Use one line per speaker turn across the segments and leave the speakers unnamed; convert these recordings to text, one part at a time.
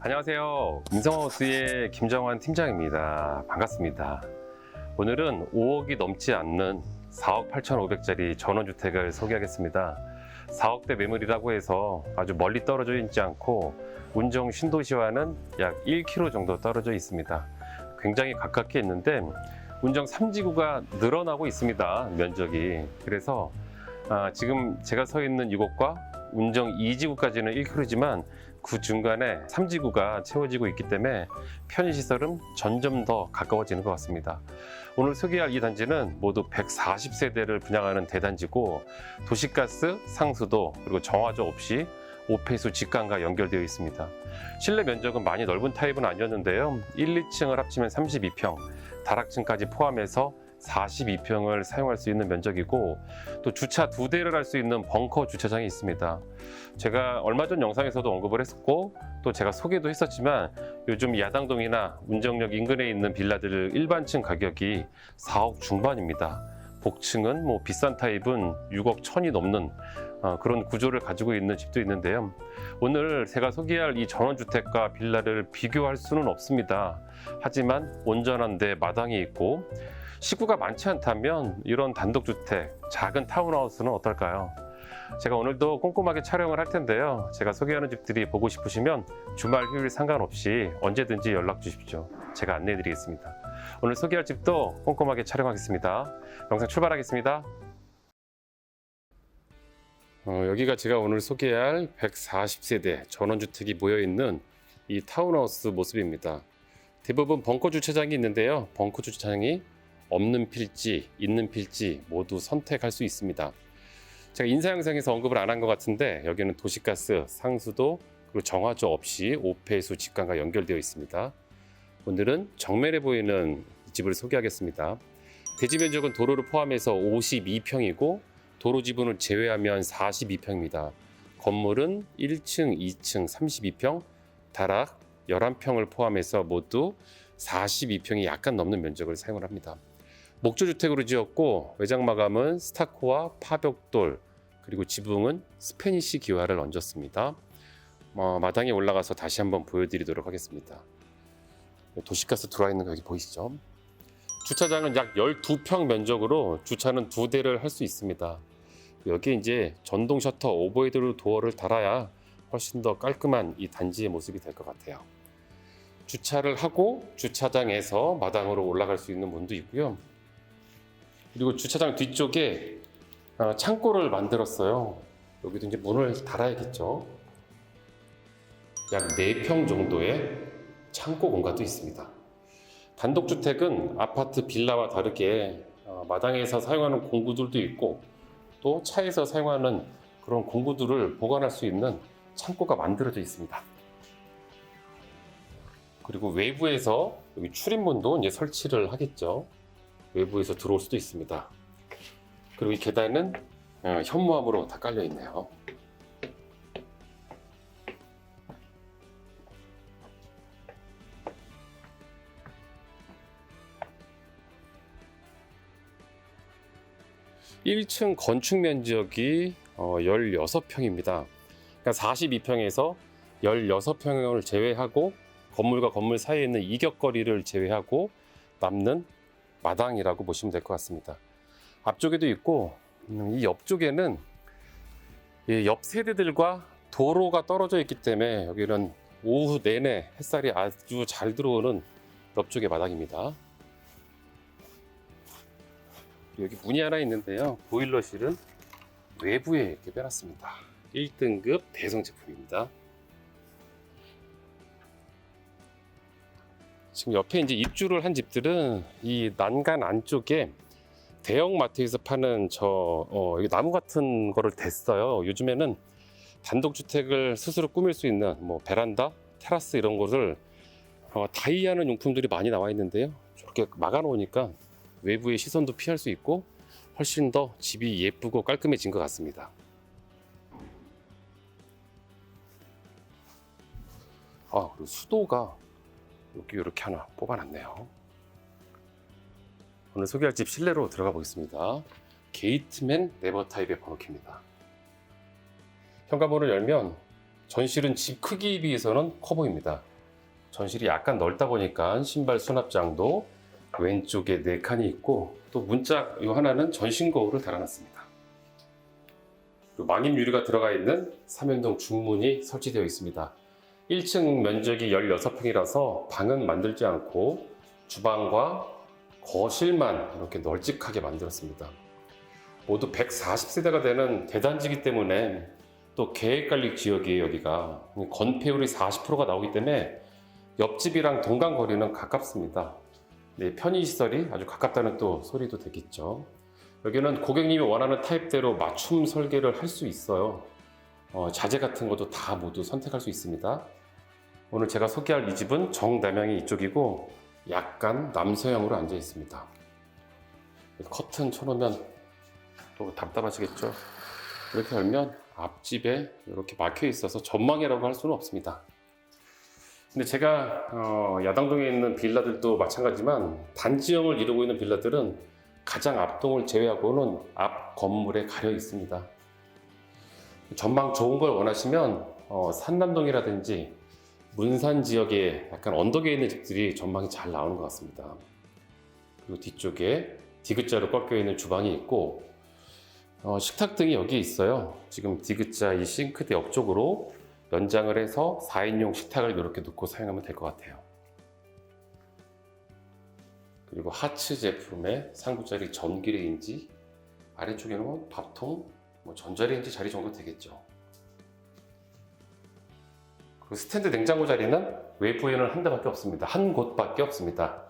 안녕하세요. 인성하우스의 김정환 팀장입니다. 반갑습니다. 오늘은 5억이 넘지 않는 4억 8,500짜리 전원주택을 소개하겠습니다. 4억대 매물이라고 해서 아주 멀리 떨어져 있지 않고 운정 신도시와는 약 1km 정도 떨어져 있습니다. 굉장히 가깝게 있는데 운정 3지구가 늘어나고 있습니다. 면적이. 그래서 아, 지금 제가 서 있는 이곳과 운정 2지구까지는 1km지만 그 중간에 3지구가 채워지고 있기 때문에 편의시설은 점점 더 가까워지는 것 같습니다. 오늘 소개할 이 단지는 모두 140세대를 분양하는 대단지고 도시가스, 상수도, 그리고 정화조 없이 오폐수 직관과 연결되어 있습니다. 실내 면적은 많이 넓은 타입은 아니었는데요. 1, 2층을 합치면 32평, 다락층까지 포함해서 42평을 사용할 수 있는 면적이고 또 주차 두 대를 할 수 있는 벙커 주차장이 있습니다. 제가 얼마 전 영상에서도 언급을 했었고 또 제가 소개도 했었지만 요즘 야당동이나 운정역 인근에 있는 빌라들 일반층 가격이 4억 중반입니다. 복층은 뭐 비싼 타입은 6억 천이 넘는 어, 그런 구조를 가지고 있는 집도 있는데요. 오늘 제가 소개할 이 전원주택과 빌라를 비교할 수는 없습니다. 하지만 온전한 데 마당이 있고 식구가 많지 않다면 이런 단독주택, 작은 타운하우스는 어떨까요? 제가 오늘도 꼼꼼하게 촬영을 할 텐데요. 제가 소개하는 집들이 보고 싶으시면 주말 휴일 상관없이 언제든지 연락 주십시오. 제가 안내해 드리겠습니다. 오늘 소개할 집도 꼼꼼하게 촬영하겠습니다. 영상 출발하겠습니다. 어, 여기가 제가 오늘 소개할 140세대 전원주택이 모여있는 이 타운하우스 모습입니다. 대부분 벙커 주차장이 있는데요. 벙커 주차장이 없는 필지, 있는 필지 모두 선택할 수 있습니다. 제가 인사 영상에서 언급을 안 한 것 같은데 여기는 도시가스, 상수도, 그리고 정화조 없이 오폐수 직관과 연결되어 있습니다. 오늘은 정면에 보이는 이 집을 소개하겠습니다. 대지 면적은 도로를 포함해서 52평이고 도로 지분을 제외하면 42평입니다. 건물은 1층, 2층 32평, 다락 11평을 포함해서 모두 42평이 약간 넘는 면적을 사용을 합니다. 목조 주택으로 지었고 외장 마감은 스타코와 파벽돌 그리고 지붕은 스페니시 기와를 얹었습니다. 어, 마당에 올라가서 다시 한번 보여드리도록 하겠습니다. 도시가스 들어와 있는 거 여기 보이시죠? 주차장은 약 12평 면적으로 주차는 두 대를 할 수 있습니다. 여기 이제 전동 셔터 오버헤드 도어를 달아야 훨씬 더 깔끔한 이 단지의 모습이 될 것 같아요. 주차를 하고 주차장에서 마당으로 올라갈 수 있는 문도 있고요. 그리고 주차장 뒤쪽에 어, 창고를 만들었어요. 여기도 이제 문을 달아야겠죠. 약 4평 정도의 창고 공간도 있습니다. 단독주택은 아파트 빌라와 다르게 어, 마당에서 사용하는 공구들도 있고 또 차에서 사용하는 그런 공구들을 보관할 수 있는 창고가 만들어져 있습니다. 그리고 외부에서 여기 출입문도 이제 설치를 하겠죠. 외부에서 들어올 수도 있습니다. 그리고 이 계단은 어, 현무암으로 다 깔려 있네요. 일층 건축 면적이 어, 16평입니다. 그러니까 42평에서 16평을 제외하고 건물과 건물 사이에 있는 이격거리를 제외하고 남는 마당이라고 보시면 될 것 같습니다. 앞쪽에도 있고 음, 이 옆쪽에는 이옆 세대들과 도로가 떨어져 있기 때문에 여기는 오후 내내 햇살이 아주 잘 들어오는 옆쪽의 마당입니다. 여기 문이 하나 있는데요. 보일러실은 외부에 이렇게 빼놨습니다. 1등급 대성 제품입니다. 지금 옆에 이제 입주를 한 집들은 이 난간 안쪽에 대형 마트에서 파는 저 어, 나무 같은 거를 댔어요. 요즘에는 단독주택을 스스로 꾸밀 수 있는 뭐 베란다, 테라스 이런 것을 어, 다이하는 용품들이 많이 나와 있는데요. 저렇게 막아놓으니까 외부의 시선도 피할 수 있고 훨씬 더 집이 예쁘고 깔끔해진 것 같습니다. 아 그리고 수도가 여기 이렇게 하나 뽑아놨네요. 오늘 소개할 집 실내로 들어가 보겠습니다. 게이트맨 네버 타입의 번호키입니다. 현관문을 열면 전실은 집 크기에 비해서는 커 보입니다. 전실이 약간 넓다 보니까 신발 수납장도 왼쪽에 네 칸이 있고 또 문짝 이 하나는 전신 거울을 달아놨습니다. 망임 유리가 들어가 있는 삼연동 중문이 설치되어 있습니다. 1층 면적이 16평이라서 방은 만들지 않고 주방과 거실만 이렇게 널찍하게 만들었습니다. 모두 140세대가 되는 대단지기 때문에 또 계획관리 지역이에요 여기가 건폐율이 40%가 나오기 때문에 옆집이랑 동강 거리는 가깝습니다. 네, 편의시설이 아주 가깝다는 또 소리도 되겠죠. 여기는 고객님이 원하는 타입대로 맞춤 설계를 할 수 있어요. 어, 자재 같은 것도 다 모두 선택할 수 있습니다. 오늘 제가 소개할 이 집은 정남향이 이쪽이고 약간 남서향으로 앉아 있습니다. 커튼 쳐놓으면 또 답답하시겠죠? 이렇게 열면 앞집에 이렇게 막혀 있어서 전망이라고 할 수는 없습니다. 근데 제가 어, 야당동에 있는 빌라들도 마찬가지지만 단지형을 이루고 있는 빌라들은 가장 앞동을 제외하고는 앞 건물에 가려 있습니다. 전망 좋은 걸 원하시면 어, 산남동이라든지 문산 지역에 약간 언덕에 있는 집들이 전망이 잘 나오는 것 같습니다. 그리고 뒤쪽에 디귿자로 꺾여 있는 주방이 있고 어, 식탁 등이 여기에 있어요. 지금 디귿자 이 싱크대 옆쪽으로 연장을 해서 4인용 식탁을 이렇게 놓고 사용하면 될 것 같아요. 그리고 하츠 제품의 상부자리 전기레인지 아래쪽에는 밥통, 뭐 전자레인지 자리 정도 되겠죠. 그리고 스탠드 냉장고 자리는 웨이프에는 한 대밖에 없습니다. 한 곳밖에 없습니다.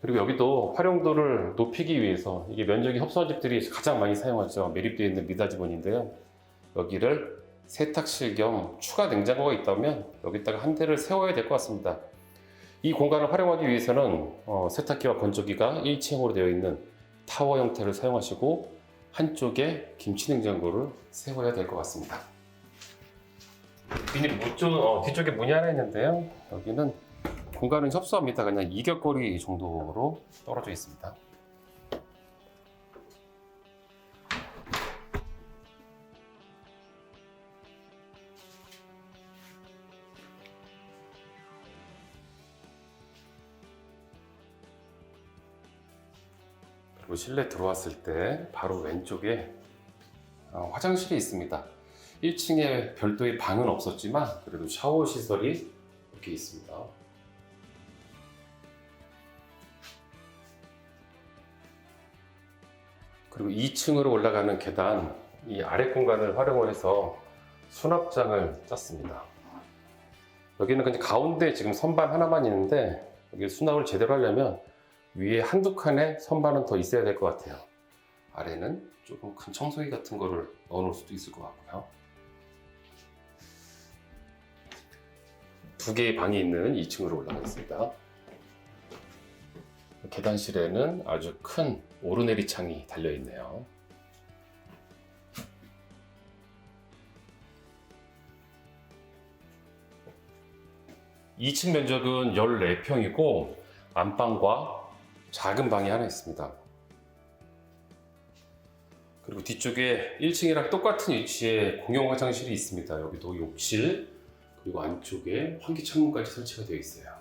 그리고 여기도 활용도를 높이기 위해서 이게 면적이 협소한 집들이 가장 많이 사용하죠. 매립되어 있는 미다 지번인데요. 여기를 세탁실 겸 추가 냉장고가 있다면 여기다가 한 대를 세워야 될 것 같습니다. 이 공간을 활용하기 위해서는 어, 세탁기와 건조기가 일체형으로 되어 있는 타워 형태를 사용하시고 한쪽에 김치 냉장고를 세워야 될 것 같습니다. 비닐 문쪽 어, 뒤쪽에 문이 하나 있는데요. 여기는 공간은 협소합니다. 그냥 이격거리 정도로 떨어져 있습니다. 그리고 실내 들어왔을 때 바로 왼쪽에 어, 화장실이 있습니다. 1층에 별도의 방은 없었지만 그래도 샤워 시설이 이렇게 있습니다. 그리고 2층으로 올라가는 계단, 이 아래 공간을 활용해서 수납장을 짰습니다. 여기는 그냥 가운데 지금 선반 하나만 있는데 여기 수납을 제대로 하려면 위에 한두 칸의 선반은 더 있어야 될 것 같아요. 아래는 조금 큰 청소기 같은 거를 넣어 놓을 수도 있을 것 같고요. 두 개의 방이 있는 2층으로 올라가겠습니다. 계단실에는 아주 큰 오르내리 창이 달려 있네요. 이층 면적은 14평이고 안방과 작은 방이 하나 있습니다. 그리고 뒤쪽에 1층이랑 똑같은 위치에 공용 화장실이 있습니다. 여기도 욕실 그리고 안쪽에 환기 창문까지 설치가 되어 있어요.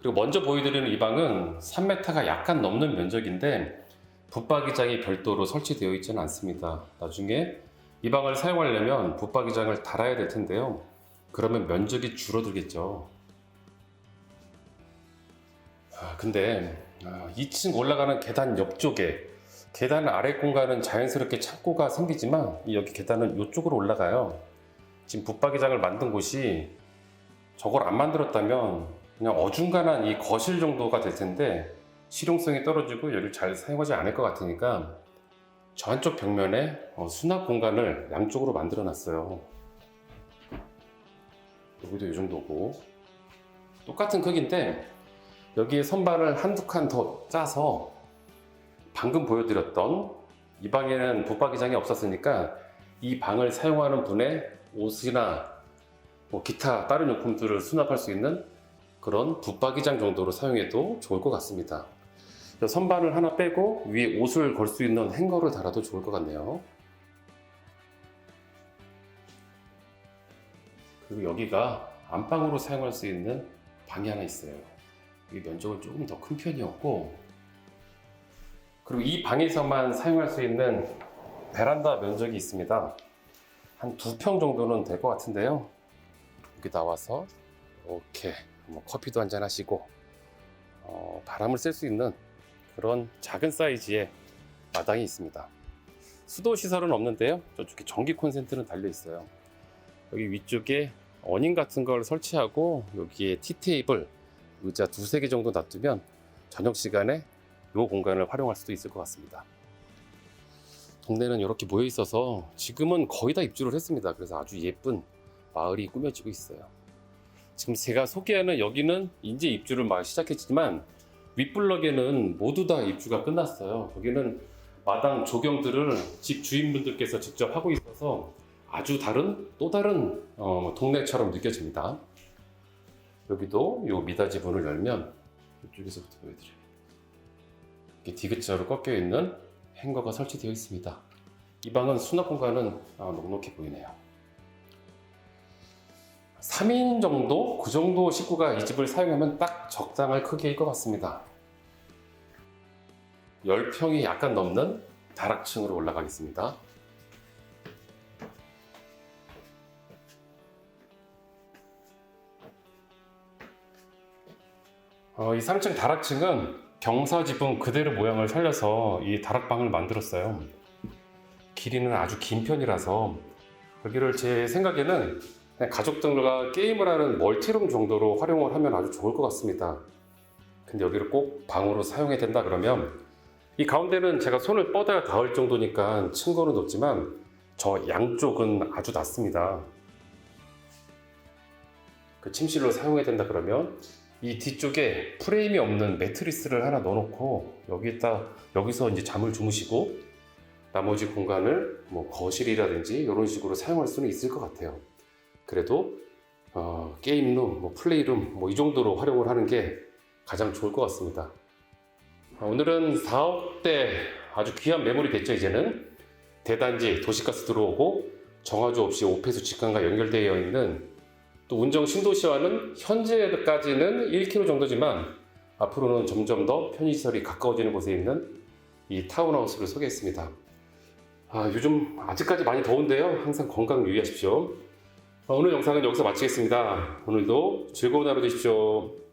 그리고 먼저 보여드리는 이 방은 3m가 약간 넘는 면적인데 붙박이장이 별도로 설치되어 있지는 않습니다. 나중에 이 방을 사용하려면 붙박이장을 달아야 될 텐데요. 그러면 면적이 줄어들겠죠. 아, 근데 아, 2층 올라가는 계단 옆쪽에 계단 아래 공간은 자연스럽게 창고가 생기지만 이 여기 계단은 이쪽으로 올라가요. 지금 붙박이장을 만든 곳이 저걸 안 만들었다면 그냥 어중간한 이 거실 정도가 될 텐데 실용성이 떨어지고 여기를 잘 사용하지 않을 것 같으니까 저 한쪽 벽면에 어, 수납 공간을 양쪽으로 만들어 놨어요. 여기도 이 정도고 똑같은 크기인데 여기에 선반을 한두 칸 더 짜서 방금 보여드렸던 이 방에는 붙박이장이 없었으니까 이 방을 사용하는 분의 옷이나 뭐 기타 다른 용품들을 수납할 수 있는 그런 붙박이장 정도로 사용해도 좋을 것 같습니다. 저 선반을 하나 빼고 위에 옷을 걸 수 있는 행거를 달아도 좋을 것 같네요. 그리고 여기가 안방으로 사용할 수 있는 방이 하나 있어요. 이 면적은 조금 더 큰 편이었고, 그리고 이 방에서만 사용할 수 있는 베란다 면적이 있습니다. 한 두 평 정도는 될 것 같은데요. 여기 나와서 이렇게 뭐 커피도 한잔 하시고 어, 바람을 쐴 수 있는 그런 작은 사이즈의 마당이 있습니다. 수도 시설은 없는데요. 저쪽에 전기 콘센트는 달려 있어요. 여기 위쪽에 어닝 같은 걸 설치하고 여기에 티 테이블, 의자 두세 개 정도 놔두면 저녁 시간에 이 공간을 활용할 수도 있을 것 같습니다. 동네는 이렇게 모여 있어서 지금은 거의 다 입주를 했습니다. 그래서 아주 예쁜 마을이 꾸며지고 있어요. 지금 제가 소개하는 여기는 이제 입주를 막 시작했지만 윗블럭에는 모두 다 입주가 끝났어요. 거기는 마당 조경들을 집 주인분들께서 직접 하고 있어서 아주 다른 또 다른 어, 동네처럼 느껴집니다. 여기도 요 미닫이 문을 열면 이쪽에서부터 보여드려요. 이렇게 디귿자로 꺾여 있는 행거가 설치되어 있습니다. 이 방은 수납 공간은 아, 넉넉해 보이네요. 3인 정도? 그 정도 식구가 이 집을 사용하면 딱 적당할 크기일 것 같습니다. 10평이 약간 넘는 다락층으로 올라가겠습니다. 어, 이 3층 다락층은 경사 지붕 그대로 모양을 살려서 이 다락방을 만들었어요. 길이는 아주 긴 편이라서 여기를 제 생각에는 가족들과 게임을 하는 멀티룸 정도로 활용을 하면 아주 좋을 것 같습니다. 근데 여기를 꼭 방으로 사용해야 된다 그러면 이 가운데는 제가 손을 뻗어야 닿을 정도니까 층고는 높지만 저 양쪽은 아주 낮습니다. 그 침실로 사용해야 된다 그러면 이 뒤쪽에 프레임이 없는 매트리스를 하나 넣어놓고 여기다 여기서 이제 잠을 주무시고 나머지 공간을 뭐 거실이라든지 이런 식으로 사용할 수는 있을 것 같아요. 그래도 어, 게임룸, 뭐 플레이룸 뭐 이 정도로 활용을 하는 게 가장 좋을 것 같습니다. 어, 오늘은 4억대 아주 귀한 매물이 됐죠 이제는 대단지 도시가스 들어오고 정화조 없이 오폐수 직관과 연결되어 있는 또 운정 신도시와는 현재까지는 1km 정도지만 앞으로는 점점 더 편의시설이 가까워지는 곳에 있는 이 타운하우스를 소개했습니다. 아, 요즘 아직까지 많이 더운데요. 항상 건강 유의하십시오. 어, 오늘 영상은 여기서 마치겠습니다. 오늘도 즐거운 하루 되십시오.